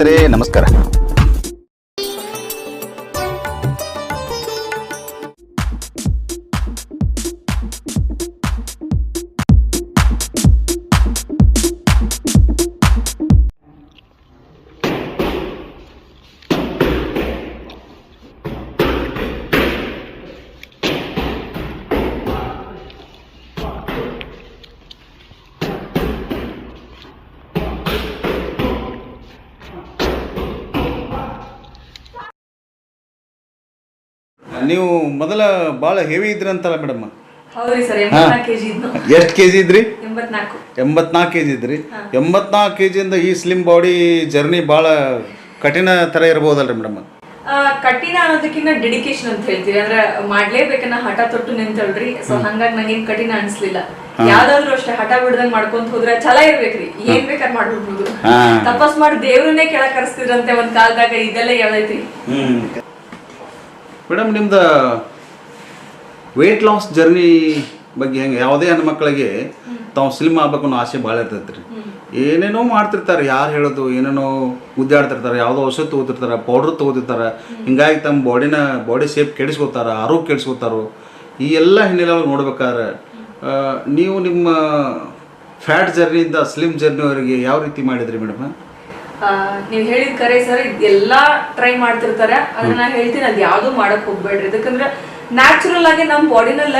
ಸ್ನೇಹಿತರೆ ನಮಸ್ಕಾರ. ನೀವು ಮೊದಲ ಬಹಳ ಹೆವಿ ಇದ್ರಂತಲ್ಲ ಮೇಡಮ್ ಹೌದ್ರಿ ಸರ್ ಎಂಬತ್ನಾಲ್ಕು ಕೆಜಿ ಇದ್ನು. ಎಷ್ಟು ಕೆ ಜಿ ಇದ್ರಿ? ಎಂಬತ್ನಾಲ್ಕು. ಎಂಬತ್ನಾಲ್ಕು ಕೆ ಜಿ ಇದ್ರಿ ಎಂಬತ್ನಾಲ್ಕು ಕೆ ಜಿಯಿಂದ ಈ ಸ್ಲಿಮ್ ಬಾಡಿ ಜರ್ನಿ ಬಹಳ ಕಠಿಣ ಥರ ಇರ್ಬೋದಲ್ರಿ ಮೇಡಮ್ ಆ, ಕಠಿಣ ಅನ್ನೋದಕ್ಕಿಂತ ಡೆಡಿಕೇಶನ್ ಅಂತ ಹೇಳ್ತೀವಿ. ಅಂದ್ರೆ ಮಾಡ್ಲೇಬೇಕನ್ನ ಹಠ ತೊಟ್ಟು ನಿಂತಳ್ರಿ ಸೊ ಹಂಗಾಗಿ ನಂಗೇನ್ ಕಠಿಣ ಅನ್ಸ್ಲಿಲ್ಲ. ಯಾವ್ದಾದ್ರು ಅಷ್ಟೇ ಹಠ ಬಿಡ್ದಂಗ್ ಮಾಡ್ಕೊಂತ ಹೋದ್ರೆ ಛಲ ಇರ್ಬೇಕ್ರಿ. ಏನ್ ಬೇಕಾದ್ ಮಾಡ್ಬಿಡ್ಬೋದು. ಹಾ. ತಪಸ್ ಮಾಡಿ ದೇವ್ರನ್ನೇ ಕೆಳಗ್ ಕರೆಸ್ತಿದ್ರಂತೆ ಒಂದ್ ಕಾಲದಾಗ ಇದೆಲ್ಲ ಹೇಳೈತಿ ಮೇಡಮ್ ನಿಮ್ದು ವೆಯ್ಟ್ ಲಾಸ್ ಜರ್ನಿ ಬಗ್ಗೆ ಹೆಂಗೆ? ಯಾವುದೇ ಹೆಣ್ಮಕ್ಳಿಗೆ ತಾವು ಸ್ಲಿಮ್ ಆಗ್ಬೇಕು ಅನ್ನೋ ಆಸೆ ಭಾಳ ಇರ್ತೈತೆ ರೀ ಏನೇನೋ ಮಾಡ್ತಿರ್ತಾರೆ, ಯಾರು ಹೇಳೋದು, ಏನೇನೋ ಉದ್ದಾಡ್ತಿರ್ತಾರೆ, ಯಾವುದೋ ಔಷಧ ತೊಗೋತಿರ್ತಾರೆ ಪೌಡ್ರ್ ತೊಗೋತಿರ್ತಾರೆ. ಹಿಂಗಾಗಿ ತಮ್ಮ ಬಾಡಿನ ಬಾಡಿ ಶೇಪ್ ಕೆಡಿಸ್ಕೋತಾರ, ಆರೋಗ್ಯ ಕೆಡಿಸ್ಕೋತಾರೋ, ಈ ಎಲ್ಲ ಹಿನ್ನೆಲೆ ನೋಡ್ಬೇಕಾದ್ರೆ ನೀವು ನಿಮ್ಮ ಫ್ಯಾಟ್ ಜರ್ನಿಯಿಂದ ಸ್ಲಿಮ್ ಜರ್ನಿವರೆಗೆ ಯಾವ ರೀತಿ ಮಾಡಿದ್ರಿ ಮೇಡಮ್ ನೀವ್ ಹೇಳಿದ ಕರೆ ಸರ್ ಎಲ್ಲಾ ಟ್ರೈ ಮಾಡ್ತಿರ್ತಾರೆ. ಅದನ್ನ ನಾನು ಹೇಳ್ತೀನಿ ಅದು ಯಾವ್ದು ಮಾಡಕ್ ಹೋಗ್ಬೇಡ್ರಿ. ಯಾಕಂದ್ರೆ ನ್ಯಾಚುರಲ್ ಆಗಿ ನಮ್ ಬಾಡಿನಲ್ಲ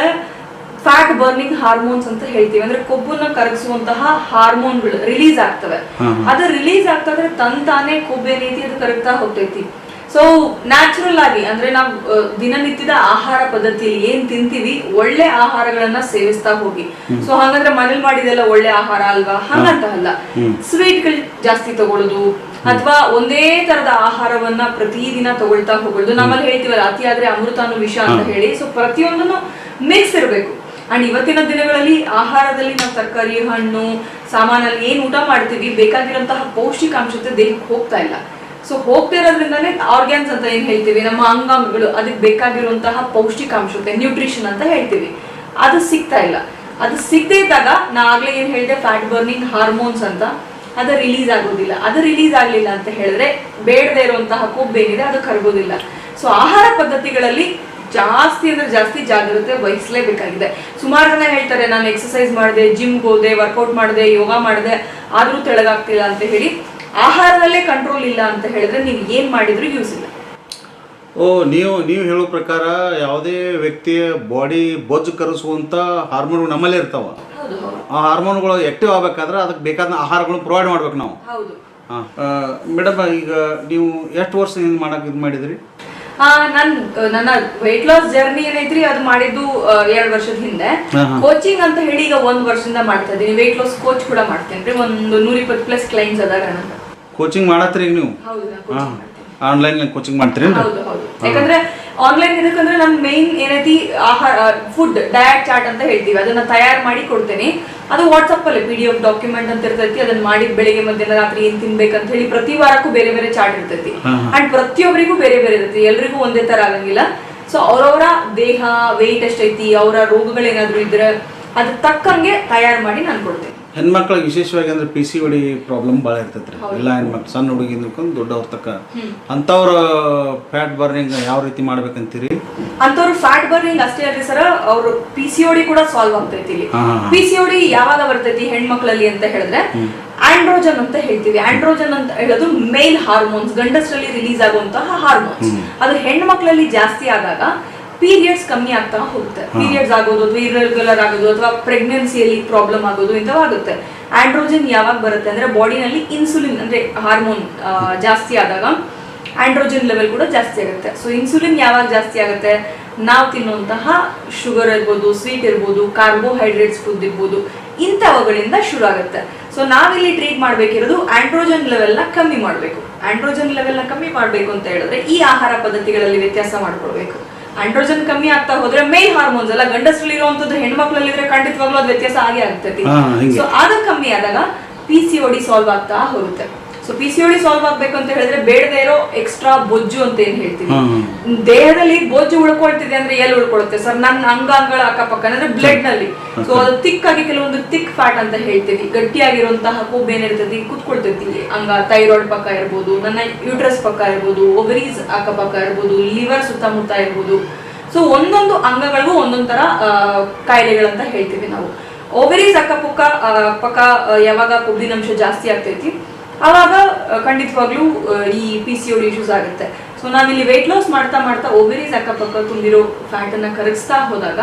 ಫ್ಯಾಟ್ ಬರ್ನಿಂಗ್ ಹಾರ್ಮೋನ್ಸ್ ಅಂತ ಹೇಳ್ತೀವಿ. ಅಂದ್ರೆ ಕೊಬ್ಬನ್ನ ಕರಗಿಸುವಂತಹ ಹಾರ್ಮೋನ್ಗಳು ರಿಲೀಸ್ ಆಗ್ತವೆ. ಅದು ರಿಲೀಸ್ ಆಗ್ತಂದ್ರೆ ತನ್ ತಾನೇ ಕೊಬ್ಬು ಏನೈತಿ ಅದು ಕರಗ್ತಾ ಹೋಗ್ತೈತಿ. ಸೊ ನ್ಯಾಚುರಲ್ ಆಗಿ ಅಂದ್ರೆ ನಾವು ದಿನನಿತ್ಯದ ಆಹಾರ ಪದ್ಧತಿಯಲ್ಲಿ ಏನ್ ತಿಂತೀವಿ ಒಳ್ಳೆ ಆಹಾರಗಳನ್ನ ಸೇವಿಸ್ತಾ ಹೋಗಿ. ಸೊ ಹಾಗಂದ್ರೆ ಮನೇಲಿ ಮಾಡಿದೆಲ್ಲ ಒಳ್ಳೆ ಆಹಾರ ಅಲ್ವಾ? ಹಂಗಂತ ಅಲ್ಲ ಸ್ವೀಟ್ಗಳು ಜಾಸ್ತಿ ತಗೊಳ್ಳೋದು ಅಥವಾ ಒಂದೇ ತರದ ಆಹಾರವನ್ನ ಪ್ರತಿದಿನ ತಗೊಳ್ತಾ ಹೋಗೋದು. ನಮ್ಮಲ್ಲಿ ಹೇಳ್ತೀವಲ್ಲ ಅತಿ ಆದ್ರೆ ಅಮೃತಾನು ವಿಷ ಅಂತ ಹೇಳಿ. ಸೊ ಪ್ರತಿಯೊಂದನ್ನು ಮಿಕ್ಸ್ ಇರಬೇಕು. ಅಂಡ್ ಇವತ್ತಿನ ದಿನಗಳಲ್ಲಿ ಆಹಾರದಲ್ಲಿ ನಾವು ತರಕಾರಿ ಹಣ್ಣು ಸಾಮಾನಲ್ಲಿ ಏನ್ ಊಟ ಮಾಡ್ತೀವಿ ಬೇಕಾಗಿರುವಂತಹ ಪೌಷ್ಟಿಕಾಂಶತೆ ದೇಹಕ್ಕೆ ಹೋಗ್ತಾ ಇಲ್ಲ. ಸೊ ಹೋಗ್ತಿರೋದ್ರಿಂದನೇ ಆರ್ಗ್ಯಾನ್ಸ್ ಅಂತ ಏನ್ ಹೇಳ್ತೀವಿ? ನಮ್ಮ ಅಂಗಾಂಗಗಳು ಅದಕ್ಕೆ ಬೇಕಾಗಿರುವಂತಹ ಪೌಷ್ಟಿಕಾಂಶತೆ ನ್ಯೂಟ್ರಿಷನ್ ಅಂತ ಹೇಳ್ತೀವಿ. ಅದು ಸಿಗ್ತಾ ಇಲ್ಲ. ಅದು ಸಿಗದೇ ಇದ್ದಾಗ ನಾ ಆಗ್ಲೇ ಏನ್ ಹೇಳಿದೆ? ಫ್ಯಾಟ್ ಬರ್ನಿಂಗ್ ಹಾರ್ಮೋನ್ಸ್ ಅಂತ. ಅದು ರಿಲೀಸ್ ಆಗೋದಿಲ್ಲ. ಅದು ರಿಲೀಸ್ ಆಗಲಿಲ್ಲ ಅಂತ ಹೇಳಿದ್ರೆ ಬೇಡದೇ ಇರುವಂತಹ ಕೊಬ್ಬು ಏನಿದೆ ಅದು ಕರಗೋದಿಲ್ಲ. ಸೊ ಆಹಾರ ಪದ್ಧತಿಗಳಲ್ಲಿ ಜಾಸ್ತಿ ಅಂದ್ರೆ ಜಾಸ್ತಿ ಜಾಗ್ರತೆ ವಹಿಸಲೇಬೇಕಾಗಿದೆ. ಸುಮಾರು ಜನ ಹೇಳ್ತಾರೆ, ನಾನು ಎಕ್ಸಸೈಸ್ ಮಾಡಿದೆ ಜಿಮ್ಗೆ ಹೋದೆ ವರ್ಕೌಟ್ ಮಾಡಿದೆ, ಯೋಗ ಮಾಡಿದೆ, ಆದ್ರೂ ತೆಳಗಾಗ್ತಿಲ್ಲ ಅಂತ ಹೇಳಿ. ಆಹಾರದಲ್ಲೇ ಕಂಟ್ರೋಲ್ ಇಲ್ಲ ಅಂತ ಹೇಳಿದ್ರೆ ನೀವು ಏನ್ ಮಾಡಿದ್ರು ಯೂಸ್ ಇಲ್ಲ. ಓ ನೀವು ನೀವು ಹೇಳೋ ಪ್ರಕಾರ ಯಾವುದೇ ವ್ಯಕ್ತಿಯ ಬಾಡಿ ಬೊಜ್ಜು ಕರೆಸುವಂಥ ಹಾರ್ಮೋನ್ ನಮ್ಮಲ್ಲೇ ಇರ್ತಾವ. ಆ ಹಾರ್ಮೋನ್ಗಳು ಆಕ್ಟಿವ್ ಆಗ್ಬೇಕಾದ್ರೆ ಅದಕ್ಕೆ ಬೇಕಾದ ಆಹಾರಗಳು ಪ್ರೊವೈಡ್ ಮಾಡ್ಬೇಕು ನಾವು. ಹೌದು. ಮೇಡಮ್ ಈಗ ನೀವು ಎಷ್ಟು ವರ್ಷದಿಂದ ಮಾಡಕ್ಕೆ ಇದು ಮಾಡಿದ್ರಿ? ಆ, ನನ್ ನನ್ನ ವೆಯ್ಟ್ ಲಾಸ್ ಜರ್ನಿ ಏನೈತ್ರಿ ಅದು ಮಾಡಿದ್ದು ಎರಡು ವರ್ಷದ ಹಿಂದೆ. ಕೋಚಿಂಗ್ ಅಂತ ಹೇಳಿ ಈಗ ಒಂದ್ ವರ್ಷದಿಂದ ಮಾಡ್ತಾ ಇದ್ದೀನಿ ವೆಯ್ಟ್ ಲಾಸ್ ಕೋಚ್ ಕೂಡ ಮಾಡ್ತೇನೆ ರೀ ಒಂದು ನೂರ ಇಪ್ಪತ್ತು ಪ್ಲಸ್ ಕ್ಲೈಂಟ್ಸ್ ಅದಾರ ನಂದು ಕೋಚಿಂಗ್ ಮಾಡತ್ರಿ ಈಗ ನೀವು? ಹೌದು ನಾನು coaching ಹಾಂ. ಮಾಡ್ತೀನಿ. ಆನ್ಲೈನ್ ಕೋಚಿಂಗ್ ಮಾಡ್ತೀರೇನ್ರಿ? ಹೌದು ಹೌದು. ಯಾಕಂದ್ರೆ ಆನ್ಲೈನ್ ಇದಕ್ಕಂದ್ರೆ ನನ್ ಮೇನ್ ಏನೈತಿ ಆಹಾರ ಫುಡ್ ಡಯಟ್ ಚಾರ್ಟ್ ಅಂತ ಹೇಳ್ತೀವಿ. ಅದನ್ನ ತಯಾರು ಮಾಡಿ ಕೊಡ್ತೇನೆ. ಅದು ವಾಟ್ಸಪ್ ಅಲ್ಲಿ ಪಿ ಡಿ ಎಫ್ ಡಾಕ್ಯುಮೆಂಟ್ ಅಂತ ಇರ್ತೈತಿ. ಅದನ್ನ ಮಾಡಿ ಬೆಳಿಗ್ಗೆ ಮಧ್ಯಾಹ್ನ ರಾತ್ರಿ ಏನ್ ತಿನ್ಬೇಕಂತ ಹೇಳಿ ಪ್ರತಿ ವಾರಕ್ಕೂ ಬೇರೆ ಬೇರೆ ಚಾರ್ಟ್ ಇರ್ತೈತಿ. ಹಾ, ಅಂಡ್ ಪ್ರತಿಯೊಬ್ಬರಿಗೂ ಬೇರೆ ಬೇರೆ ಇರುತ್ತೆ. ಎಲ್ರಿಗೂ ಒಂದೇ ತರ ಆಗಂಗಿಲ್ಲ. ಸೊ ಅವ್ರವ್ರ ದೇಹ ವೆಯ್ಟ್ ಎಷ್ಟೈತಿ ಅವರ ರೋಗಗಳೇನಾದ್ರೂ ಇದ್ರೆ ಅದ್ ತಕ್ಕಂಗೆ ತಯಾರು ಮಾಡಿ ನಾನು ಕೊಡ್ತೇನೆ. ಹೆಣ್ಮಕ್ಳಿಗೆ ವಿಶೇಷವಾಗಿ ಅಂದ್ರೆ ಪಿ ಸಿ ಒಡಿ ಪ್ರಾಬ್ಲಮ್ ಭಾಳ ಇರ್ತೈತೆ ರೀ ಎಲ್ಲ ಹೆಣ್ಮಕ್ಳು ಸಣ್ಣ ಹುಡುಗಿಂದ ಹಿಡ್ಕೊಂಡು ದೊಡ್ಡವ್ರ ತಕ್ಕ. ಅಂಥವ್ರ ಫ್ಯಾಟ್ ಬರ್ನಿಂಗ್ ಯಾವ ರೀತಿ ಮಾಡ್ಬೇಕಂತೀರಿ? ಅಂತವ್ರು ಫ್ಯಾಟ್ ಬರ್ನಿಂಗ್ ಅಷ್ಟೇ ಅಲ್ರಿ ಸರ್ ಅವರು ಪಿ ಸಿ ಒಡಿ ಕೂಡ ಸಾಲ್ವ್ ಆಗ್ತೈತಿ ಇಲ್ಲಿ. ಪಿ ಸಿ ಒಡಿ ಯಾವಾಗ ಬರ್ತೈತಿ ಹೆಣ್ಮಕ್ಳಲ್ಲಿ ಅಂತ ಹೇಳಿದ್ರೆ ಆಂಡ್ರೋಜನ್ ಅಂತ ಹೇಳ್ತೀವಿ. ಆಂಡ್ರೋಜನ್ ಅಂತ ಹೇಳೋದು ಮೇಲ್ ಹಾರ್ಮೋನ್ಸ್ ಗಂಡಸರಲ್ಲಿ ರಿಲೀಸ್ ಆಗುವಂತಹ ಹಾರ್ಮೋನ್ಸ್ ಅದು ಹೆಣ್ಮಕ್ಳಲ್ಲಿ ಜಾಸ್ತಿ ಆದಾಗ ಪೀರಿಯಡ್ಸ್ ಕಮ್ಮಿ ಆಗ್ತಾ ಹೋಗುತ್ತೆ. ಪೀರಿಯಡ್ಸ್ ಆಗೋದು ಅಥವಾ ಇರ್ರೆಗ್ಯುಲರ್ ಆಗೋದು ಅಥವಾ ಪ್ರೆಗ್ನೆನ್ಸಿಯಲ್ಲಿ ಪ್ರಾಬ್ಲಮ್ ಆಗೋದು ಇಂಥವು ಆಗುತ್ತೆ. ಆಂಡ್ರೋಜನ್ ಯಾವಾಗ ಬರುತ್ತೆ ಅಂದ್ರೆ ಬಾಡಿನಲ್ಲಿ ಇನ್ಸುಲಿನ್ ಅಂದ್ರೆ ಹಾರ್ಮೋನ್ ಜಾಸ್ತಿ ಆದಾಗ ಆಂಡ್ರೋಜನ್ ಲೆವೆಲ್ ಕೂಡ ಜಾಸ್ತಿ ಆಗುತ್ತೆ. ಸೊ ಇನ್ಸುಲಿನ್ ಯಾವಾಗ ಜಾಸ್ತಿ ಆಗುತ್ತೆ? ನಾವು ತಿನ್ನುವಂತಹ ಶುಗರ್ ಇರ್ಬೋದು ಸ್ವೀಟ್ ಇರ್ಬೋದು ಕಾರ್ಬೋಹೈಡ್ರೇಟ್ಸ್ ಫುಡ್ ಇರ್ಬೋದು ಇಂಥವುಗಳಿಂದ ಶುರು ಆಗುತ್ತೆ. ಸೊ ನಾವಿಲ್ಲಿ ಟ್ರೀಟ್ ಮಾಡಬೇಕಿರೋದು ಆಂಡ್ರೋಜನ್ ಲೆವೆಲ್ನ ಕಮ್ಮಿ ಮಾಡಬೇಕು. ಆಂಡ್ರೋಜನ್ ಲೆವೆಲ್ನ ಕಮ್ಮಿ ಮಾಡಬೇಕು ಅಂತ ಹೇಳಿದ್ರೆ ಈ ಆಹಾರ ಪದ್ಧತಿಗಳಲ್ಲಿ ವ್ಯತ್ಯಾಸ ಮಾಡ್ಕೊಳ್ಬೇಕು. ಆಂಡ್ರೋಜನ್ ಕಮ್ಮಿ ಆಗ್ತಾ ಹೋದ್ರೆ ಮೇಲ್ ಹಾರ್ಮೋನ್ಸ್ ಅಲ್ಲ ಗಂಡಸರಲ್ಲಿ ಇರುವಂತದ್ದು ಹೆಣ್ಮಕ್ಳಲ್ಲಿ ಇದ್ರೆ ಖಂಡಿತವಾಗ್ಲೂ ಅದ್ ವ್ಯತ್ಯಾಸ ಆಗೇ ಆಗ್ತೈತಿ. ಸೊ ಅದು ಕಮ್ಮಿ ಆದಾಗ ಪಿ ಸಿ ಡಿ ಸಾಲ್ವ್ ಆಗ್ತಾ ಹೋಗುತ್ತೆ. ಸೊ ಪಿ ಸಿ ಸಾಲ್ವ್ ಆಗ್ಬೇಕು ಅಂತ ಹೇಳಿದ್ರೆ ಬೇಡದೇ ಇರೋ ಎಕ್ಸ್ಟ್ರಾ ಬೊಜ್ಜು ಅಂತ ಏನ್ ಹೇಳ್ತೀವಿ. ದೇಹದಲ್ಲಿ ಬೊಜ್ಜು ಉಳ್ಕೊಳ್ತಿದೆ ಅಂದ್ರೆ ಎಲ್ಲಿ ಉಳ್ಕೊಳುತ್ತೆ ಸರ್? ನನ್ನ ಅಂಗಾಂಗಗಳ ಅಕ್ಕಪಕ್ಕ ಅಂದ್ರೆ ಬ್ಲಡ್ನಲ್ಲಿ ಸೊ ಅದು ತಿಕ್ ಆಗಿ ಕೆಲವೊಂದು ತಿಕ್ ಫ್ಯಾಟ್ ಅಂತ ಹೇಳ್ತೀವಿ. ಗಟ್ಟಿಯಾಗಿರುವಂತಹ ಕೊಬ್ಬು ಏನಿರ್ತೈತಿ ಕುತ್ಕೊಳ್ತೈತಿ. ಅಂಗ ಥೈರಾಯ್ಡ್ ಪಕ್ಕ ಇರ್ಬೋದು ನನ್ನ ಯೂಟ್ರಸ್ ಪಕ್ಕ ಇರ್ಬೋದು ಒಬರೀಸ್ ಅಕ್ಕಪಕ್ಕ ಇರ್ಬೋದು ಲಿವರ್ ಸುತ್ತಮುತ್ತ ಇರ್ಬೋದು. ಸೊ ಒಂದೊಂದು ಅಂಗಗಳಿಗೂ ಒಂದೊಂದು ತರ ಕಾಯಿಲೆಗಳಂತ ಹೇಳ್ತೀವಿ ನಾವು. ಓವರೀಸ್ ಅಕ್ಕಪಕ್ಕ ಪಕ್ಕ ಯಾವಾಗ ಕೊಬ್ಬಿನಂಶ ಜಾಸ್ತಿ ಆಗ್ತೈತಿ? ಅವಾಗ ಆ, ಖಂಡಿತವಾಗ್ಲೂ ಈ ಪಿ ಸಿ ಓಡಿ ಇಶ್ಯೂಸ್ ಆಗುತ್ತೆ. ಸೊ ನಾವಿಲ್ಲಿ ವೆಯ್ಟ್ ಲಾಸ್ ಮಾಡ್ತಾ ಮಾಡ್ತಾ ಓವರೀಸ್ ಅಕ್ಕಪಕ್ಕ ತುಂಬಿರೋ ಫ್ಯಾಟ್ ಅನ್ನ ಕರಗಿಸ್ತಾ ಹೋದಾಗ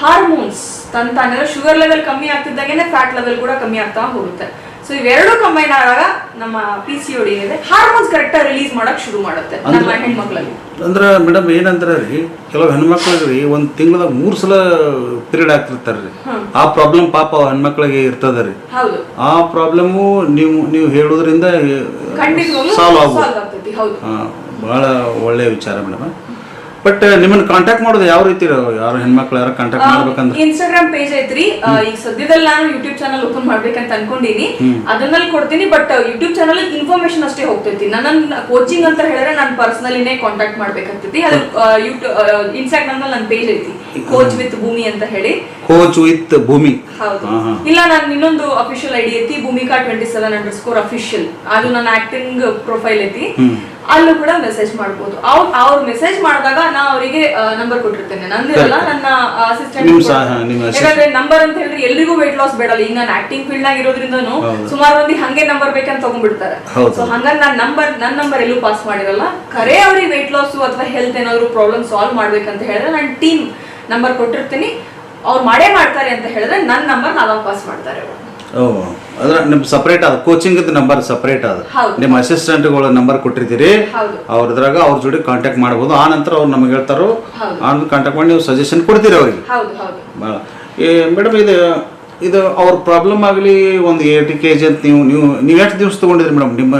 ಹಾರ್ಮೋನ್ಸ್ ತಂತಾನೆ ತಾನೇ ಶುಗರ್ ಲೆವೆಲ್ ಕಮ್ಮಿ ಆಗ್ತಿದ್ದಾಗೇನೆ ಫ್ಯಾಟ್ ಲೆವೆಲ್ ಕೂಡ ಕಮ್ಮಿ ಆಗ್ತಾ ಹೋಗುತ್ತೆ. ಸೊ ಇವೆರಡು ಕಂಬೈನ್ ಆದಾಗ ನಮ್ಮ ಪಿ ಸಿ ಓಡಿ ಇದೆ ಹಾರ್ಮೋನ್ಸ್ ಕರೆಕ್ಟ್ ರಿಲೀಸ್ ಮಾಡಕ್ ಶುರು ಮಾಡುತ್ತೆ ನಮ್ಮ ಅಂದ್ರೆ- ಹೆಣ್ಮಕ್ಳಲ್ಲಿ. ಅಂದ್ರೆ ಮೇಡಮ್ ಏನಂದ್ರೆ ರೀ ಕೆಲವು ಹೆಣ್ಮಕ್ಳಿಗೆ ರೀ ಒಂದು ತಿಂಗಳದಾಗ ಮೂರು ಸಲ ಪೀರಿಯಡ್ ಆಗ್ತಿರ್ತಾರೆ ರೀ. ಆ ಪ್ರಾಬ್ಲಮ್ ಪಾಪ ಹೆಣ್ಮಕ್ಳಿಗೆ ಇರ್ತದ ರೀ. ಆ ಪ್ರಾಬ್ಲಮ್ಮು ನೀವು ನೀವು ಹೇಳೋದ್ರಿಂದ ಸಾಲ್ವ್ ಆಗ್ಬೋದು ಬಹಳ ಒಳ್ಳೆಯ ವಿಚಾರ ಮೇಡಮ್ ಬಟ್ ನಿಮ್ಮನ್ನ ಕಾಂಟ್ಯಾಕ್ಟ್ ಮಾಡೋದು ಯಾವ ರೀತಿ ಯಾರು ಹೆಣ್ಮಕ್ಳು ಯಾರು ಕಾಂಟ್ಯಾಕ್ಟ್ ಮಾಡ್ಬೇಕಂದ್ರೆ? ಇನ್ಸ್ಟಾಗ್ರಾಮ್ ಪೇಜ್ ಐತ್ರಿ. ಈಗ ಸದ್ಯದಲ್ಲಿ ನಾನು ಯೂಟ್ಯೂಬ್ ಚಾನಲ್ ಓಪನ್ ಮಾಡ್ಬೇಕಂತ ಅನ್ಕೊಂಡಿನಿ. ಅದನ್ನಲ್ಲಿ ಕೊಡ್ತೀನಿ ಬಟ್ ಯೂಟ್ಯೂಬ್ ಚಾನಲ್ ಇನ್ಫಾರ್ಮೇಶನ್ ಅಷ್ಟೇ ಹೋಗ್ತೈತಿ. ನನ್ನ ಕೋಚಿಂಗ್ ಅಂತ ಹೇಳಿದ್ರೆ ನಾನು ಪರ್ಸನಲಿನೇ ಕಾಂಟ್ಯಾಕ್ಟ್ ಮಾಡ್ಬೇಕಾಗ್ತೈತಿ. ಅದು ಯೂಟ್ಯೂಬ್ ಇನ್ಸ್ಟಾಗ್ರಾಮ್ನಲ್ಲಿ ನನ್ನ ಪೇಜ್ ಐತಿ. ಕೋಚ್ ವಿತ್ ಭೂಮಿ ಅಂತ ಹೇಳಿ. ಕೋಚ್ ವಿತ್ ಭೂಮಿ ಹೌದು. ಇಲ್ಲ ನಾನು ಇನ್ನೊಂದು ಅಫಿಷಿಯಲ್ ಐಡಿ ಐತಿ Bhumika twenty seven underscore official ಅದು ನನ್ನ ಆಕ್ಟಿಂಗ್ ಪ್ರೊಫೈಲ್ ಐತಿ. ಅಲ್ಲೂ ಕೂಡ ಮೆಸೇಜ್ ಮಾಡ್ಬೋದು. ಅವ್ರು ಅವ್ರು ಮೆಸೇಜ್ ಮಾಡಿದಾಗ ನಾ ಅವರಿಗೆ ನಂಬರ್ ಕೊಟ್ಟಿರ್ತೇನೆ. ನಂದಿರಲ್ಲ ನನ್ನ ಅಸಿಸ್ಟೆಂಟ್ ಯಾಕಂದ್ರೆ ನಂಬರ್ ಅಂತ ಹೇಳಿದ್ರೆ ಎಲ್ರಿಗೂ ವೆಯ್ಟ್ ಲಾಸ್ ಬೇಡಲ್ಲ. ಈಗ ನಾನು ಆಕ್ಟಿಂಗ್ ಫೀಲ್ಡ್ ನಾಗ ಇರೋದ್ರಿಂದನು. ಸುಮಾರು ಮಂದಿ ಹಂಗೆ ನಂಬರ್ ಬೇಕಂತ ತಗೊಂಡ್ಬಿಡ್ತಾರೆ. ಸೊ ಹಂಗಾಗಿ ನಾನು ನಂಬರ್ ನನ್ನ ನಂಬರ್ ಎಲ್ಲೂ ಪಾಸ್ ಮಾಡಿರಲ್ಲ. ಕರೆ ಅವ್ರಿಗೆ ವೆಯ್ಟ್ ಲಾಸ್ ಅಥವಾ ಹೆಲ್ತ್ ಏನಾದ್ರು ಪ್ರಾಬ್ಲಮ್ ಸಾಲ್ವ್ ಮಾಡ್ಬೇಕಂತ ಹೇಳಿದ್ರೆ ನಾನು ಟೀಮ್ ನಂಬರ್ ಕೊಟ್ಟಿರ್ತೀನಿ. ಅವ್ರು ಮಾಡೇ ಮಾಡ್ತಾರೆ ಅಂತ ಹೇಳಿದ್ರೆ ನನ್ನ ನಂಬರ್ ನಾವಾಗ ಪಾಸ್ ಮಾಡ್ತಾರೆ. ಅವ್ರು. ನಿಮ್ಮ ನಿಮ್ ಸಪ್ರೇಟ್ ಅದ ಕೋಚಿಂಗ್ ನಂಬರ್ ಸಪ್ರೇಟ್ ಅದ. ನಿಮ್ಮ ಅಸಿಸ್ಟೆಂಟ್ಗಳ ನಂಬರ್ ಕೊಟ್ಟಿರ್ತೀರಿ ಅವ್ರದ್ರಾಗ ಅವ್ರ ಜೋಡಿ ಕಾಂಟ್ಯಾಕ್ಟ್ ಮಾಡ್ಬೋದು. ಆ ನಂತರ ಅವ್ರು ನಮಗೆ ಹೇಳ್ತಾರೋ. ಆನ್ ಕಾಂಟ್ಯಾಕ್ಟ್ ಮಾಡಿ ನೀವು ಸಜೆಷನ್ ಕೊಡ್ತೀರಿ ಅವ್ರಿಗೆ. ಭಾಳ ಮೇಡಮ್ ಇದು ಇದು ಅವ್ರ ಪ್ರಾಬ್ಲಮ್ ಆಗಲಿ ಒಂದು ಏಟಿ ಕೆ ಜಿ ಅಂತ ನೀವು ನೀವು ನೀವು ಎಷ್ಟು ದಿವಸ ತಗೊಂಡಿದ್ರಿ ಮೇಡಮ್ ನಿಮ್ಮ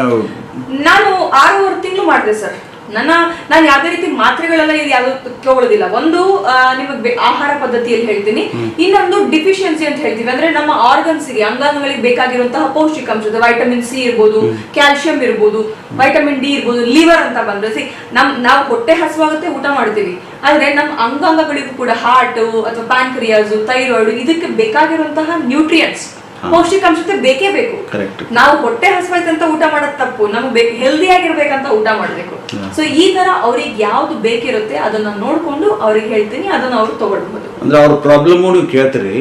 ನಾನು ಆರೂವರೆ ತಿಂಗಳು ಮಾಡಿದೆ ಸರ್ ನನ್ನ ನಾನು ಯಾವುದೇ ರೀತಿ ಮಾತ್ರೆಗಳೆಲ್ಲ ಇದು ಯಾವ್ದು ತಗೊಳ್ಳೋದಿಲ್ಲ ಒಂದು ನಿಮಗೆ ಆಹಾರ ಪದ್ಧತಿಯಲ್ಲಿ ಹೇಳ್ತೀನಿ. ಇನ್ನೊಂದು ಡಿಫಿಷಿಯನ್ಸಿ ಅಂತ ಹೇಳ್ತೀವಿ. ಅಂದ್ರೆ ನಮ್ಮ ಆರ್ಗನ್ಸ್ಗೆ ಅಂಗಾಂಗಗಳಿಗೆ ಬೇಕಾಗಿರುವಂತಹ ಪೌಷ್ಟಿಕಾಂಶದ ವೈಟಮಿನ್ ಸಿ ಇರ್ಬೋದು ಕ್ಯಾಲ್ಸಿಯಂ ಇರ್ಬೋದು ವೈಟಮಿನ್ ಡಿ ಇರ್ಬೋದು ಲಿವರ್ ಅಂತ ಬಂದ್ರೆ ಸಿ ನಮ್ ನಾವು ಹೊಟ್ಟೆ ಹಸುವಾಗುತ್ತೆ ಊಟ ಮಾಡ್ತೀವಿ. ಆದ್ರೆ ನಮ್ಮ ಅಂಗಾಂಗಗಳಿಗೂ ಕೂಡ ಹಾರ್ಟ್ ಅಥವಾ ಪ್ಯಾನ್ಕ್ರಿಯಾಸ್ ಥೈರಾಯ್ಡ್ ಇದಕ್ಕೆ ಬೇಕಾಗಿರುವಂತಹ ನ್ಯೂಟ್ರಿಯೆಂಟ್ಸ್ ಪೌಷ್ಟಿಕಾಂಶತೆ ಬೇಕೇ ಬೇಕು. ಕರೆಕ್ಟ್ ನಾವು ಹೊಟ್ಟೆ ಹಸುವಾಯ್ತಂತ ಊಟ ಮಾಡೋದ್ ತಪ್ಪು ನಮ್ಗೆ ಹೆಲ್ದಿ ಆಗಿರ್ಬೇಕಂತ ಊಟ ಮಾಡ್ಬೇಕು. ಸೊ ಈ ತರ ಅವ್ರಿಗೆ ಯಾವ್ದು ಬೇಕಿರುತ್ತೆ ಅದನ್ನ ನೋಡ್ಕೊಂಡು ಅವ್ರಿಗೆ ಹೇಳ್ತೀನಿ ಅದನ್ನ ಅವ್ರು ತಗೊಳ್ಬಹುದು. ಅಂದ್ರೆ ಅವ್ರ ಪ್ರಾಬ್ಲಮ್ ನೀವು ಕೇಳ್ತೀರಿ.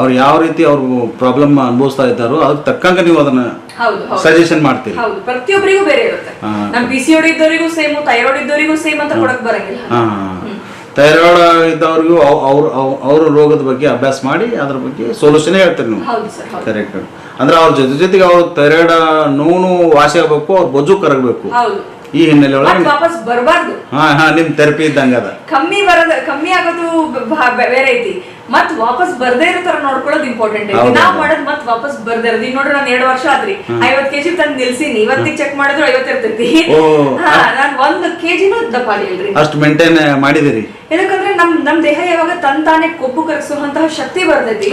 ಅವ್ರು ಯಾವ ರೀತಿ ಅವ್ರ ಪ್ರಾಬ್ಲಮ್ ಅನುಭವಿಸ್ತಾ ಇದ್ದಾರೋ ಅದಕ್ಕೆ ತಕ್ಕಂಗೆ ನೀವು ಅದನ್ನ ಸಜೆಷನ್ ಮಾಡ್ತೀರಿ. ಹೌದು ಪ್ರತಿಯೊಬ್ಬರಿಗೂ ಬೇರೆ ಇರುತ್ತೆ. ನಮ್ ಪಿ ಸಿ ಇದ್ದವರಿಗೂ ಸೇಮ್ ಥೈರಾಯ್ಡ್ ಇದ್ದವರಿಗೂ ಸೇಮ್ ಅಂತ ಕೊಡಕ್ ಬರಂಗಿಲ್ಲ. ಥೈರಾಯ್ಡ್ ಇದ್ದವ್ರಿಗೂ ಅವ್ರು ಅವ್ರ ಅವ್- ಅವ್ರ ರೋಗದ ಬಗ್ಗೆ ಅಭ್ಯಾಸ ಮಾಡಿ ಅದ್ರ ಬಗ್ಗೆ ಸೊಲ್ಯೂಷನ್ ಹೇಳ್ತೀರಿ ನೀವು ಕರೆಕ್ಟ್ ಅಂದ್ರೆ ಅವ್ರ ಜೊತೆ ಜೊತೆಗೆ ಅವ್ರ ಥೈರಾಯ್ಡ್ ನೋವು ವಾಸಿ ಆಗ್ಬೇಕು ಅವ್ರ ಬೊಜ್ಜು ಕರಗಬೇಕು. ಈ ಹಿನ್ನೆಲೆ ಒಳಗೆ ವಾಪಸ್ ಬರಬಾರ್ದು. ಹಾ ಹಾ ನಿಮ್ ಥೆರಪಿ ಇದ್ದಂಗ ಅದ. ಕಮ್ಮಿ ಬರದ ಕಮ್ಮಿ ಆಗೋದು ಬೇರೆ ಐತಿ. ಮತ್ ವಾಪಸ್ ಬರ್ದೇ ಇರೋ ತರ ನೋಡ್ಕೊಳ್ಳೋದು ಇಂಪಾರ್ಟೆಂಟ್ ಐತಿ. ನಾವ್ ಮಾಡೋದ್ ಮತ್ ವಾಪಸ್ ಬರ್ದೇ ಇರೋದು. ಈಗ ನೋಡ್ರಿ ನಾನು ಎರಡು ವರ್ಷ ಆದ್ರಿ. ಐವತ್ ಕೆಜಿ ತಂದ್ ನಿಲ್ಸಿನಿ. ಇವತ್ತಿಗೆ ಚೆಕ್ ಮಾಡಿದ್ರು ಐವತ್ ಇರ್ತೈತಿ. ನಾನ್ ಒಂದ್ ಕೆಜಿನೂ ದಪ್ಪ ಆಗಿಲ್ರಿ ಅಷ್ಟು ಮೇಂಟೈನ್ ಮಾಡಿದಿರಿ. ಯಾಕಂದ್ರೆ ನಮ್ ನಮ್ ದೇಹ ಯಾವಾಗ ತನ್ ತಾನೇ ಕೊಬ್ಬು ಕರಗಿಸುವಂತಹ ಶಕ್ತಿ ಬರ್ತೈತಿ.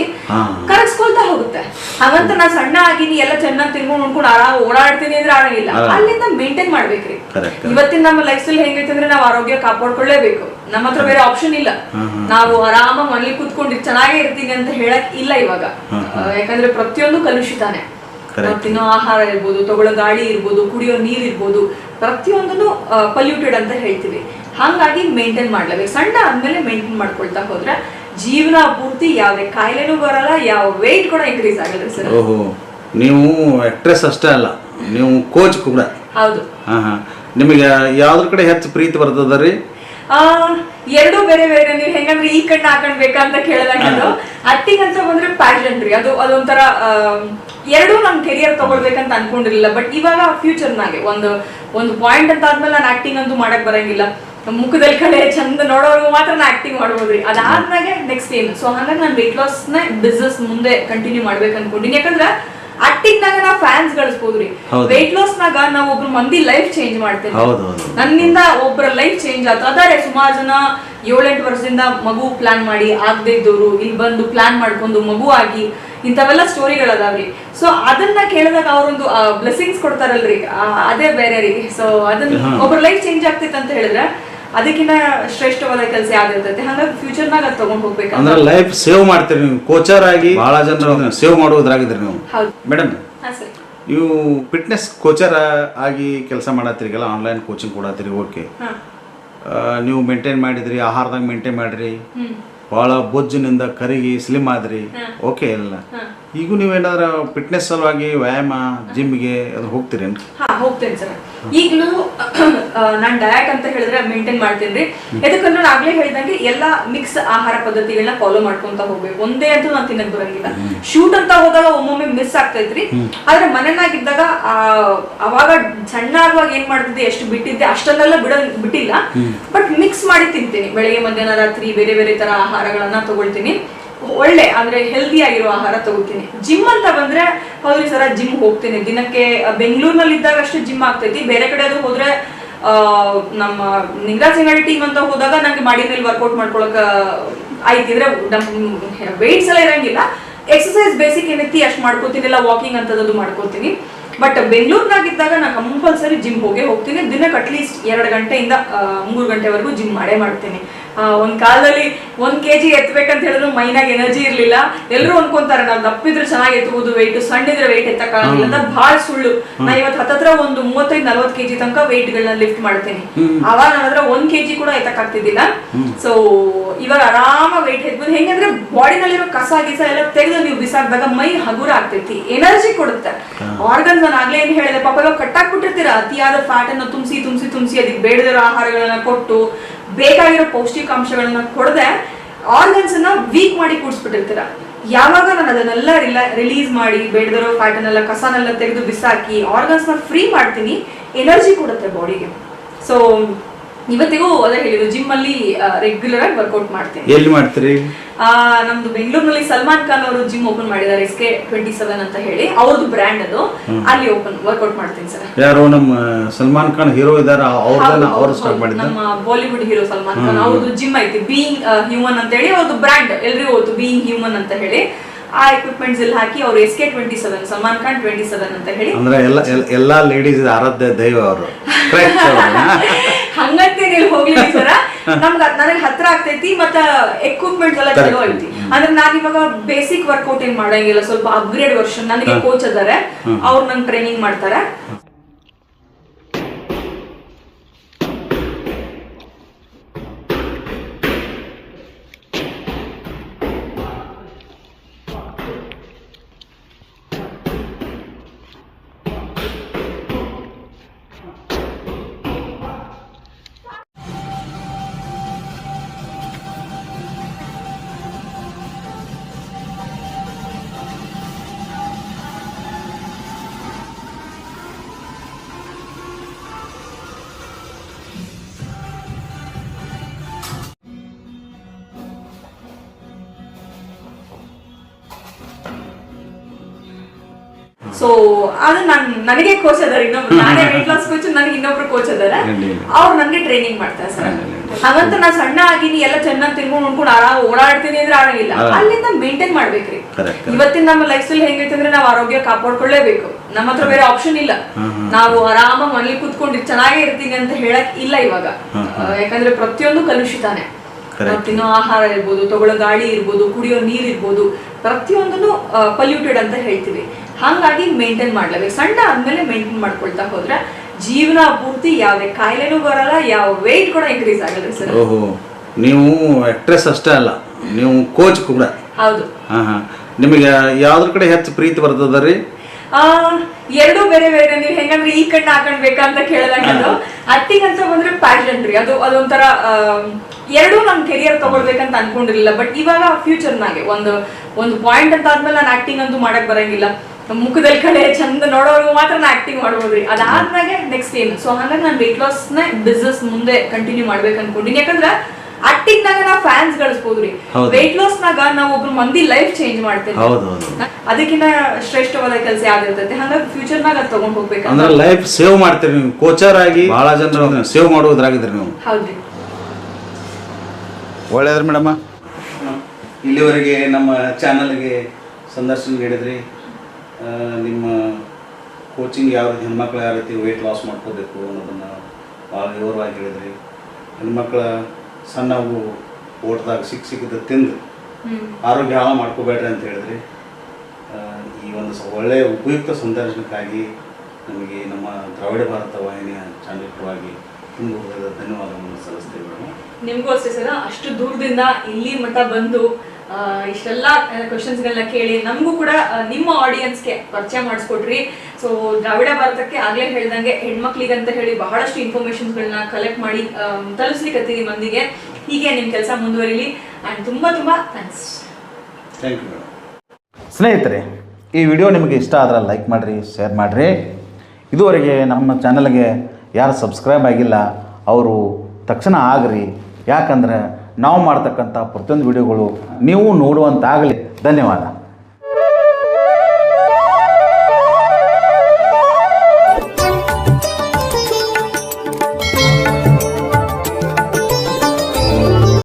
ಕರಗಿಸ್ಕೊಳ್ತಾ ಹೋಗುತ್ತೆ ಹಾಗಂತ ನಾ ಸಣ್ಣ ಆಗಿನಿ ಎಲ್ಲ ಚೆನ್ನಾಗಿ ತಿನ್ಕೊಂಡು ಉಣ್ಕೊಂಡು ಆರಾಮ ಓಡಾಡ್ತೀನಿ ಅಂದ್ರೆ ಆಗಂಗಿಲ್ಲ ಅಲ್ಲ. ಅಲ್ಲಿಂದ ಮೇಂಟೈನ್ ಮಾಡ್ಬೇಕ್ರಿ. ಇವತ್ತಿನ ನಮ್ಮ ಲೈಫ್ ಸ್ಟೈಲ್ ಹೆಂಗೈತೆ ಅಂದ್ರೆ ನಾವು ಆರೋಗ್ಯ ಕಾಪಾಡ್ಕೊಳ್ಳೇಬೇಕು ನಮ್ಮ ಹತ್ರ ಬೇರೆ ಆಪ್ಷನ್ ಇಲ್ಲ. ನಾವು ಆರಾಮ ಮನೇಲಿ ಕೂತ್ಕೊಂಡು ಚೆನ್ನಾಗೇ ಇರ್ತೀನಿ ಅಂತ ಹೇಳಕ್ ಇಲ್ಲ ಇವಾಗ ಯಾಕಂದ್ರೆ ಪ್ರತಿಯೊಂದು ಕಲುಷಿತಾನೆ. ತಿನ್ನೋ ಆಹಾರ ಇರ್ಬೋದು ತಗೊಳ್ಳೋ ಗಾಳಿ ಇರ್ಬೋದು ಕುಡಿಯೋ ನೀರ್ ಇರ್ಬೋದು ಪ್ರತಿಯೊಂದನ್ನು ಪಲ್ಯೂಟೆಡ್ ಅಂತ ಹೇಳ್ತೀವಿ ಹಾಗಾಗಿ ಮೇಂಟೈನ್ ಮಾಡ್ಲೇಬೇಕು. ಸಣ್ಣ ಆದ್ಮೇಲೆ ಮೇಂಟೈನ್ ಮಾಡ್ಕೊಳ್ತಾ ಹೋದ್ರೆ ಜೀವನ ಪೂರ್ತಿ ಯಾವುದೇ ಕಾಯಿಲೆನೂ ಬರಲ್ಲ ಯಾವ ವೆಯ್ಟ್ ಕೂಡ ಇನ್ಕ್ರೀಸ್ ಆಗಲ್ಲ ಸರ್. ಓಹೋ ನೀವು ಆಕ್ಟ್ರೆಸ್ ಅಷ್ಟೇ ಅಲ್ಲ ನೀವು ಕೋಚ್ ಕೂಡ. ಹೌದು. ಹಾ ಹಾ. ನಿಮಗೆ ಯಾವ್ದ್ರ ಕಡೆ ಹೆಚ್ಚು ಪ್ರೀತಿ ಬರ್ತದ ರೀ? ಆ ಎರಡು ಬೇರೆ ಬೇರೆ. ನೀವು ಹೆಂಗಂದ್ರೆ ಈ ಕಣ್ಣ ಹಾಕೊಂಡ್ ಕಣ್ ಬೇಕಾ ಅಂತ ಕೇಳಿದಾಗ ಆಕ್ಟಿಂಗ್ ಅಂತ ಬಂದ್ರೆ ಪ್ಯಾಷನ್ ರೀ. ಅದು ಅದೊಂಥರ ಎರಡು ನಮ್ ಕೆರಿಯರ್ ತಗೊಳ್ಬೇಕಂತ ಅನ್ಕೊಂಡಿರ್ಲಿಲ್ಲ. ಬಟ್ ಇವಾಗ ಫ್ಯೂಚರ್ನಾಗೆ ಒಂದು ಒಂದು ಪಾಯಿಂಟ್ ಅಂತ ಆದ್ಮೇಲೆ ನಾನು ಆಕ್ಟಿಂಗ್ ಅಂತೂ ಮಾಡಕ್ ಬರಂಗಿಲ್ಲ. ಮುಖದಲ್ಲಿ ಕಡೆ ಚಂದ ನೋಡೋರ್ಗು ಮಾತ್ರ ನಾ ಆಕ್ಟಿಂಗ್ ಮಾಡ್ಬೋದ್ರಿ ಅದಾದ್ಮೇಲೆ ನೆಕ್ಸ್ಟ್ ಏನು? ಸೊ ಹಂಗಾಗಿ ನಾನು ವೆಯ್ಟ್ ಲಾಸ್ನ ಬಿಸ್ನೆಸ್ ಮುಂದೆ ಕಂಟಿನ್ಯೂ ಮಾಡ್ಬೇಕು ಅನ್ಕೊಂಡಿನಿ. ಯಾಕಂದ್ರೆ ಆಕ್ಟಿಂಗ್ ನಾಗ ನಾ ಫ್ಯಾನ್ಸ್ ಗಳಿಸ್ಬೋದ್ರಿ. ವೆಯ್ಟ್ ಲಾಸ್ ನಾಗ ನಾವ್ ಒಬ್ರು ಮಂದಿ ಲೈಫ್ ಚೇಂಜ್ ಮಾಡ್ತೇವೆ. ನನ್ನಿಂದ ಒಬ್ಬರ ಲೈಫ್ ಚೇಂಜ್ ಆಯ್ತು ಅದಾರೆ ಸುಮಾರು ಜನ ಏಳೆಂಟು ವರ್ಷದಿಂದ ಮಗು ಪ್ಲಾನ್ ಮಾಡಿ ಆಗದೆ ಇದ್ದವರು ಇಲ್ಲಿ ಬಂದು ಪ್ಲಾನ್ ಮಾಡ್ಕೊಂಡು ಮಗು ಆಗಿ ಇಂಥವೆಲ್ಲ ಸ್ಟೋರಿಗಳದಾವ್ರಿ ಸೊ ಅದನ್ನ ಕೇಳಿದಾಗ ಅವರೊಂದು ಬ್ಲೆಸ್ಸಿಂಗ್ಸ್ ಕೊಡ್ತಾರಲ್ರಿ. ಅದೇ ಬೇರೆ ರೀ. ಸೊ ಅದನ್ನ ಒಬ್ರ ಒಬ್ಬರ ಲೈಫ್ ಚೇಂಜ್ ಆಗ್ತೈತೆ ಅಂತ ಹೇಳಿದ್ರೆ ಅದಕ್ಕಿಂತ ಶ್ರೇಷ್ಠವಾದ ಕೆಲಸ ಯಾವ್ದಿರ್ತೈತೆ? ಹಂಗಾಗಿ ಫ್ಯೂಚರ್ನಾಗ ಅದು ತಗೊಂಡ್ ಹೋಗ್ಬೇಕು ಅಂದ್ರೆ ಲೈಫ್ ಸೇವ್ ಮಾಡ್ತೀರಿ ನೀವು. ಕೋಚರ್ ಆಗಿ ಬಹಳ ಜನ ಸೇವ್ ಮಾಡೋದ್ರಾಗಿದ್ರಿ ನೀವು. ಹೌದು. ಮೇಡಮ್ ಹಾ ಸರಿ ನೀವು ಫಿಟ್ನೆಸ್ ಕೋಚರ್ ಆಗಿ ಕೆಲಸ ಮಾಡತ್ತೀರಿಗೆಲ್ಲ ಆನ್ಲೈನ್ ಕೋಚಿಂಗ್ ಕೊಡತ್ತೀರಿ ಓಕೆ ಹಾ. ನೀವು ಮೇಂಟೈನ್ ಮಾಡಿದ್ರಿ ಆಹಾರದಾಗ ಮೇಂಟೈನ್ ಮಾಡ್ರಿ. ಭಾಳ ಬೊಜ್ಜಿನಿಂದ ಕರಿಗಿ ಸ್ಲಿಮ್ ಆದ್ರಿ. ಓಕೆ ಇಲ್ಲ ಈಗ ಈಗೂ ನೀವೇನಾದ್ರೂ ಫಿಟ್ನೆಸ್ ಸಲುವಾಗಿ ವ್ಯಾಯಾಮ ಜಿಮ್ಗೆ ಅದು ಹೋಗ್ತೀರೇನು ಹಾ ಹೋಗ್ತೇನೆ ಸರ್ ಈಗಲೂ ನಾನು ಡಯಟ್ ಅಂತ ಹೇಳಿದ್ರೆ ಮೇಂಟೈನ್ ಮಾಡ್ತೇನೆ ಯಾಕಂದ್ರೆ ನಾನು ಆಗ್ಲೇ ಹೇಳಿದಂಗೆ ಎಲ್ಲ ಮಿಕ್ಸ್ ಆಹಾರ ಪದ್ಧತಿಗಳನ್ನ ಫಾಲೋ ಮಾಡ್ಕೊಂತ ಹೋಗ್ಬೇಕು. ಒಂದೇ ಅಂತೂ ನಾನು ತಿನ್ನಕ್ ಬರಂಗಿಲ್ಲ. ಶೂಟ್ ಅಂತ ಹೋದಾಗ ಒಮ್ಮೊಮ್ಮೆ ಮಿಸ್ ಆಗ್ತೈತ್ರಿ. ಆದ್ರೆ ಮನೆನಾಗಿದ್ದಾಗ ಆ, ಅವಾಗ ಸಣ್ಣ ಆಗುವಾಗ ಏನ್ ಮಾಡ್ತಿದ್ದೆ ಎಷ್ಟು ಬಿಟ್ಟಿದ್ದೆ ಅಷ್ಟನ್ನೆಲ್ಲ ಬಿಡ ಬಿಟ್ಟಿಲ್ಲ. ಬಟ್ ಮಿಕ್ಸ್ ಮಾಡಿ ತಿಂತೀನಿ. ಬೆಳಗ್ಗೆ ಮಧ್ಯಾಹ್ನ ರಾತ್ರಿ ಬೇರೆ ಬೇರೆ ತರ ಆಹಾರಗಳನ್ನ ತಗೊಳ್ತೀನಿ. ಒಳ್ಳೆ, ಅಂದ್ರೆ ಹೆಲ್ದಿ ಆಗಿರೋ ಆಹಾರ ತಗೋತೀನಿ ಜಿಮ್ ಅಂತ ಬಂದ್ರೆ ಹೌದ್ರಿ ಸರ ಜಿಮ್ ಹೋಗ್ತೀನಿ. ದಿನಕ್ಕೆ ಬೆಂಗಳೂರಿನಲ್ಲಿ ಇದ್ದಾಗ ಅಷ್ಟೇ ಜಿಮ್ ಆಗ್ತೈತಿ. ಬೇರೆ ಕಡೆ ಅದು ಹೋದ್ರೆ ನಮ್ಮ ನಿಂಗರಾಜ್ ಸಿಂಗಲ್ ಟೀಮ್ ಅಂತ ಹೋದಾಗ ನಂಗೆ ಮಾಡಿ ಮೇಲೆ ವರ್ಕೌಟ್ ಮಾಡ್ಕೊಳಕ ಆಯ್ತಿದ್ರೆ ನಮ್ ವೆಯ್ಟ್ಸ್ ಎಲ್ಲ ಇರಂಗಿಲ್ಲ. ಎಕ್ಸಸೈಸ್ ಬೇಸಿಕ್ ಏನೈತಿ, ಅಷ್ಟು ಮಾಡ್ಕೋತೀನಿ. ಇಲ್ಲ ವಾಕಿಂಗ್ ಅಂತದ್ದು ಮಾಡ್ಕೋತೀನಿ. ಬಟ್ ಬೆಂಗಳೂರಿನಾಗಿದ್ದಾಗ ನಾನು ಕಂಪಲ್ಸರಿ ಜಿಮ್ ಹೋಗೇ ಹೋಗ್ತೀನಿ. ದಿನಕ್ಕೆ ಅಟ್ಲೀಸ್ಟ್ ಎರಡು ಗಂಟೆಯಿಂದ ಮೂರು ಗಂಟೆವರೆಗೂ ಜಿಮ್ ಮಾಡೇ ಮಾಡ್ತೀನಿ. ಒಂದ್ ಕಾಲದಲ್ಲಿ ಒಂದ್ ಕೆಜಿ ಎತ್ತಬೇಕಂತ ಹೇಳಿದ್ರು ಮೈನಾಗ ಎನರ್ಜಿ ಇರ್ಲಿಲ್ಲ. ಎಲ್ಲರೂ ಅನ್ಕೊಂತಾರೆ ನಾವು ದಪ್ಪಿದ್ರೆ ಚೆನ್ನಾಗಿ ಎತ್ತಬಹುದು ವೆಯ್ಟ್ ಸಣ್ಣಿದ್ರೆ ವೆಯ್ಟ್ ಎತ್ತಕ್ಕಾಗಲ್ಲ ಅಂತ ಬಹಳ ಸುಳ್ಳು. ನಾ ಇವತ್ತು ಹತ್ತತ್ರ ಒಂದು ಮೂವತ್ತೈದು ನಲ್ವತ್ತು ಕೆಜಿ ತನಕ ವೆಯ್ಟ್ ಗಳನ್ನ ಲಿಫ್ಟ್ ಮಾಡ್ತೇನೆ. ಅವಾಗ ನನ್ನ ಹತ್ರ ಒಂದ್ ಕೆಜಿ ಕೂಡ ಎತ್ತಕ್ಕಾಗ್ತಿದ್ದಿಲ್ಲ. ಸೊ ಇವಾಗ ಆರಾಮ ವೆಯ್ಟ್ ಎತ್ಬೋದು. ಹೆಂಗಂದ್ರೆ ಬಾಡಿನಲ್ಲಿರೋ ಕಸ ಗಿಸ ಎಲ್ಲ ತೆಗೆದು ನೀವು ಬಿಸಾಕಿದಾಗ ಮೈ ಹಗುರ ಆಗ್ತೈತಿ ಎನರ್ಜಿ ಕೊಡುತ್ತೆ ಆರ್ಗನ್ಸ್ ನಾನು ಆಗ್ಲೇ ಏನ್ ಹೇಳಿದೆ ಪಾಪ ಇವಾಗ ಕಟ್ಟಾಕ್ಬಿಟ್ಟಿರ್ತೀರ? ಅತಿಯಾದ ಫ್ಯಾಟ್ ಅನ್ನ ತುಂಬಿಸಿ ತುಂಬಿಸಿ ತುಂಬಿಸಿ ಅದಕ್ಕೆ ಬೇಡದಿರೋ ಆಹಾರಗಳನ್ನ ಕೊಟ್ಟು ಬೇಕಾಗಿರೋ ಪೌಷ್ಟಿಕಾಂಶಗಳನ್ನ ಕೊಡದೆ ಆರ್ಗನ್ಸ್ ಅನ್ನ ವೀಕ್ ಮಾಡಿ ಕೂಡಿಸ್ಬಿಟ್ಟಿರ್ತೀರ. ಯಾವಾಗ ನಾನು ಅದನ್ನೆಲ್ಲ ರಿಲೀಸ್ ಮಾಡಿ, ಬೇಡದಿರೋ ಫ್ಯಾಟನ್ನೆಲ್ಲ ಕಸನೆಲ್ಲ ತೆಗೆದು ಬಿಸಾಕಿ ಆರ್ಗನ್ಸ್ನ ಫ್ರೀ ಮಾಡ್ತೀನಿ ಎನರ್ಜಿ ಕೊಡುತ್ತೆ ಬಾಡಿಗೆ ಸೊ ಇವತ್ತಿಗೂ ಅದೇ ಹೇಳಿದ್ರು ಜಿಮ್ ಅಲ್ಲಿ ರೆಗ್ಯುಲರ್ ಆಗಿ ವರ್ಕೌಟ್ ಮಾಡ್ತೀನಿ. ಎಲ್ಲಿ ಮಾಡ್ತೀರಿ? ಆ, ನಮ್ದು ಬೆಂಗಳೂರಿನಲ್ಲಿ ಸಲ್ಮಾನ್ ಖಾನ್ ಅವರು ಜಿಮ್ ಓಪನ್ ಮಾಡಿದ್ದಾರೆ ಎಸ್ ಕೆ ಟ್ವೆಂಟಿ ಸೆವೆನ್ ಅಂತ ಹೇಳಿ. ಅವ್ರದ್ದು ಬ್ರ್ಯಾಂಡ್ ಅದು. ಅಲ್ಲಿ ಓಪನ್ ವರ್ಕೌಟ್ ಮಾಡ್ತೀನಿ ಸರ್. ಯಾರು? ನಮ್ಮ ಸಲ್ಮಾನ್ ಖಾನ್ ಹೀರೋ ಇದ್ದಾರೆ. ಅವ್ರು ಸ್ಟಾರ್ಟ್ ನಮ್ಮ ಬಾಲಿವುಡ್ ಹೀರೋ ಸಲ್ಮಾನ್ ಖಾನ್. ಅವ್ರದ್ದು ಜಿಮ್ ಐತಿ. ಬೀಯಿಂಗ್ ಹ್ಯೂಮನ್ ಅಂತ ಹೇಳಿ ಅವ್ರದ್ದು ಬ್ರ್ಯಾಂಡ್ ಎಲ್ರಿಗೂ ಓದು ಬೀಯಿಂಗ್ ಹ್ಯೂಮನ್ ಅಂತ ಹೇಳಿ. ಆ ಎಕ್ವಿಪ್ಮೆಂಟ್ಸ್ ಇಲ್ಲಿ ಹಾಕಿ ಅವರು S K twenty seven Salman Khan twenty seven ಅಂತ ಹೇಳಿ. ಅಂದ್ರೆ ಎಲ್ಲ ಎಲ್ಲಾ ಲೇಡೀಸ್ ಆರಾಧ್ಯ ದೈವ ಅವರು. ಹಂಗಂತೇನೆ ಇಲ್ಲಿ ಹೋಗ್ಲಿ ಸರ ನಮ್ಗೆ ನನಗೆ ಹತ್ರ ಆಗ್ತೈತಿ ಮತ್ತ ಎಕ್ವಿಪ್ಮೆಂಟ್ ಎಲ್ಲ ಚಲೋ ಐತಿ. ಅಂದ್ರೆ ನಾನು ಇವಾಗ ಬೇಸಿಕ್ ವರ್ಕೌಟ್ ಏನ್ ಮಾಡಂಗಿಲ್ಲ ಸ್ವಲ್ಪ ಅಪ್ಗ್ರೇಡ್ ವರ್ಷನ್ ನನಗೆ ಕೋಚ್ ಅದಾರೆ ಅವ್ರು ನಂಗೆ ಟ್ರೈನಿಂಗ್ ಮಾಡ್ತಾರೆ. ಸೊ ಅದು ನನ್ ನನಗೆ ಕೋಚ್ ಅದಾರ ಇನ್ನೊಬ್ರು. ನಾನೇ ವೆಯ್ಟ್ ಲಾಸ್ ಕೋಚ್ ನನಗೆ ಇನ್ನೊಬ್ರು ಕೋಚ್ ಅದಾರ. ಅವ್ರು ನನಗೆ ಟ್ರೈನಿಂಗ್ ಮಾಡ್ತಾರೆ ಸರ್. ಹಾಗಂತ ನಾ ಸಣ್ಣ ಆಗಿನಿ ಎಲ್ಲ ಚೆನ್ನಾಗಿ ತಿನ್ಕೊಂಡು ಉಣ್ಕೊಂಡು ಆರಾಮ ಓಡಾಡ್ತೀನಿ ಅಂದ್ರೆ ಆಗಂಗಿಲ್ಲ ಅಲ್ಲ. ಅಲ್ಲಿಂದ ಮೇಂಟೈನ್ ಮಾಡ್ಬೇಕ್ರಿ. ಇವತ್ತಿನ ನಮ್ಮ ಲೈಫ್ ಸ್ಟೈಲ್ ಹೆಂಗೈತೆ ಅಂದ್ರೆ ನಾವು ಆರೋಗ್ಯ ಕಾಪಾಡ್ಕೊಳ್ಳೇಬೇಕು ನಮ್ಮ ಹತ್ರ ಬೇರೆ ಆಪ್ಷನ್ ಇಲ್ಲ. ನಾವು ಆರಾಮ ಮನೇಲಿ ಕುತ್ಕೊಂಡು ಚೆನ್ನಾಗೇ ಇರ್ತೀನಿ ಅಂತ ಹೇಳಕ್ ಇಲ್ಲ ಇವಾಗ. ಯಾಕಂದ್ರೆ ಪ್ರತಿಯೊಂದು ಕಲುಷಿತಾನೆ ನಾವು ತಿನ್ನೋ ಆಹಾರ ಇರ್ಬೋದು ತಗೊಳ್ಳೋ ಗಾಳಿ ಇರ್ಬೋದು ಕುಡಿಯೋ ನೀರ್ ಇರ್ಬೋದು ಪ್ರತಿಯೊಂದನ್ನು ಪಲ್ಯೂಟೆಡ್ ಅಂತ ಹೇಳ್ತೀವಿ. ಹಾಗಾಗಿ ಮೇಂಟೈನ್ ಮಾಡಲೇಬೇಕು. ಸಣ್ಣ ಆದ್ಮೇಲೆ ಮೇಂಟೈನ್ ಮಾಡ್ಕೊಳ್ತಾ ಹೋದ್ರೆ ಜೀವನ ಪೂರ್ತಿ ಯಾವುದೇ ಕಾಯಿಲೆನೂ ಬರಲ್ಲ ಯಾವ ವೆಯ್ಟ್ ಕೂಡ ಇನ್ಕ್ರೀಸ್ ಆಗಲ್ಲ ಸರ್. ಓಹೋ ನೀವು ಆಕ್ಟ್ರೆಸ್ ಅಷ್ಟೇ ಅಲ್ಲ ನೀವು ಕೋಚ್ ಕೂಡ. ಹೌದು. ಹಾ ಹಾ. ನಿಮಗೆ ಯಾವ್ದ್ರ ಕಡೆ ಹೆಚ್ಚು ಪ್ರೀತಿ ಬರ್ತದ ರೀ? ಆ ಎರಡು ಬೇರೆ ಬೇರೆ. ನೀವು ಹೆಂಗಂದ್ರೆ ಈ ಕಣ್ಣ ಹಾಕೊಂಡ್ಬೇಕಾ ಅಂತ ಕೇಳಿದಾಗ ಅದು ಅಂತ ಬಂದ್ರೆ ಪ್ಯಾಶನ್ ರೀ. ಅದು ಅದೊಂಥರ ಎರಡು ನಮ್ ಕೆರಿಯರ್ ತಗೊಳ್ಬೇಕಂತ ಅನ್ಕೊಂಡಿರ್ಲಿಲ್ಲ ಬಟ್ ಇವಾಗ ಫ್ಯೂಚರ್ನಾಗೆ ಒಂದು ಒಂದು ಪಾಯಿಂಟ್ ಅಂತ ಆದ್ಮೇಲೆ ನಾನು ಆಕ್ಟಿಂಗ್ ಅಂತೂ ಮಾಡಕ್ ಬರಂಗಿಲ್ಲ. ಮುಖದಲ್ಲಿ ಕಡೆ ಚಂದ ನೋಡೋರ್ಗು ಮಾತ್ರ ನಾ ಆಕ್ಟಿಂಗ್ ಮಾಡ್ಬೋದ್ರಿ. ಅದಾದ್ಮೇಲೆ ನೆಕ್ಸ್ಟ್ ಏನು? ಸೊ ಹಂಗಾಗಿ ನಾನು ವೆಯ್ಟ್ ಲಾಸ್ನ ನ ಬಿಸ್ನೆಸ್ ಮುಂದೆ ಕಂಟಿನ್ಯೂ ಮಾಡ್ಬೇಕು ಅನ್ಕೊಂಡಿನಿ. ಯಾಕಂದ್ರೆ ಆಕ್ಟಿಂಗ್ ನಾಗ ನಾವ್ ಫ್ಯಾನ್ಸ್ ಗಳಿಸ್ಬೋದ್ರಿ. ಹೌದು. ವೆಯ್ಟ್ ಲಾಸ್ ನಾಗ ನಾವ್ ಒಬ್ರು ಮಂದಿ ಲೈಫ್ ಚೇಂಜ್ ಮಾಡ್ತೇವೆ. ಹೌದು ಹೌದು ಅದಕ್ಕಿಂತ ಶ್ರೇಷ್ಠವಾದ ಕೆಲಸ ಯಾವ್ದಿರ್ತೈತೆ ಹಂಗಾಗಿ ಫ್ಯೂಚರ್ ನಾಗ ಅದ್ ತಗೊಂಡ್ ಹೋಗ್ಬೇಕು ಅಂದ್ರೆ ಲೈಫ್ ಸೇವ್ ಮಾಡ್ತೀರಿ ನೀವು. ಕೋಚರ್ ಆಗಿ ಬಹಳ ಜನರು ಸೇವ್ ಮಾಡೋದ್ರಾಗಿದ್ರಿ ನೀವು. ಹೌದ್ರಿ. ಒಳ್ಳೆಯದ್ರಿ ಮೇಡಮ್ಮ. ಇಲ್ಲಿವರೆಗೆ ನಮ್ಮ ಚಾನಲ್ಗೆ ಸಂದರ್ಶನ ನೀಡಿದ್ರಿ. ನಿಮ್ಮ ಕೋಚಿಂಗ್ ಯಾವ ರೀತಿ ಹೆಣ್ಮಕ್ಳು ಯಾವ ರೀತಿ ವೆಯ್ಟ್ ಲಾಸ್ ಮಾಡ್ಕೋಬೇಕು ಅನ್ನೋದನ್ನು ಭಾಳ ವಿವರವಾಗಿ ಹೇಳಿದ್ರಿ. ಹೆಣ್ಮಕ್ಳ ಸಣ್ಣವು ಓಟ್ದಾಗ ಸಿಕ್ಕ ಸಿಕ್ಕಿದ ತಿಂದು ಆರೋಗ್ಯ ಹಾಳು ಮಾಡ್ಕೋಬೇಡ್ರಿ ಅಂತ ಹೇಳಿದ್ರಿ. ಈ ಒಂದು ಒಳ್ಳೆಯ ಉಪಯುಕ್ತ ಸಂದರ್ಶನಕ್ಕಾಗಿ ನಮಗೆ ನಮ್ಮ ದ್ರಾವಿಡ ಭಾರತ ವಾಹಿನಿಯ ಚಾನಲ್ ಪರವಾಗಿ ತುಂಬ ಧನ್ಯವಾದಗಳನ್ನು ಸಲ್ಲಿಸ್ತೇವೆ ಮೇಡಮ್. ನಿಮ್ಗೂ ಅಷ್ಟೇ ಸರ್ ಅಷ್ಟು ದೂರದಿಂದ ಇಲ್ಲಿ ಮಠ ಬಂದು ಇಷ್ಟೆಲ್ಲ ಕ್ವಶನ್ಸ್ಗಳನ್ನ ಕೇಳಿ ನಮಗೂ ಕೂಡ ನಿಮ್ಮ ಆಡಿಯನ್ಸ್ಗೆ ಪರಿಚಯ ಮಾಡಿಸ್ಕೊಟ್ರಿ. ಸೊ ದ್ರಾವಿಡ ಭಾರತಕ್ಕೆ ಆಗ್ಲೇ ಹೇಳ್ದಂಗೆ ಹೆಣ್ಮಕ್ಳಿಗಂತ ಹೇಳಿ ಬಹಳಷ್ಟು ಇನ್ಫಾರ್ಮೇಶನ್ಸ್ಗಳನ್ನ ಕಲೆಕ್ಟ್ ಮಾಡಿ ತಲುಪಿಸ್ಲಿಕ್ಕತ್ತೀವಿ ಮಂದಿಗೆ. ಹೀಗೆ ನಿಮ್ಮ ಕೆಲಸ ಮುಂದುವರಿಲಿ. ಆ್ಯಂಡ್ ತುಂಬ ತುಂಬ ಥ್ಯಾಂಕ್ಸ್ ಥ್ಯಾಂಕ್ ಯು ಮೇಡಮ್ ಸ್ನೇಹಿತರೆ ಈ ವಿಡಿಯೋ ನಿಮಗೆ ಇಷ್ಟ ಆದ್ರೆ ಲೈಕ್ ಮಾಡಿರಿ ಶೇರ್ ಮಾಡಿರಿ. ಇದುವರೆಗೆ ನಮ್ಮ ಚಾನಲ್ಗೆ ಯಾರು ಸಬ್ಸ್ಕ್ರೈಬ್ ಆಗಿಲ್ಲ ಅವರು ತಕ್ಷಣ ಆಗ್ರಿ. ಯಾಕಂದ್ರೆ ನಾವು ಮಾಡ್ತಕ್ಕಂಥ ಪ್ರತಿಯೊಂದು ವಿಡಿಯೋಗಳು ನೀವು ನೋಡುವಂತಾಗಲಿ. ಧನ್ಯವಾದ.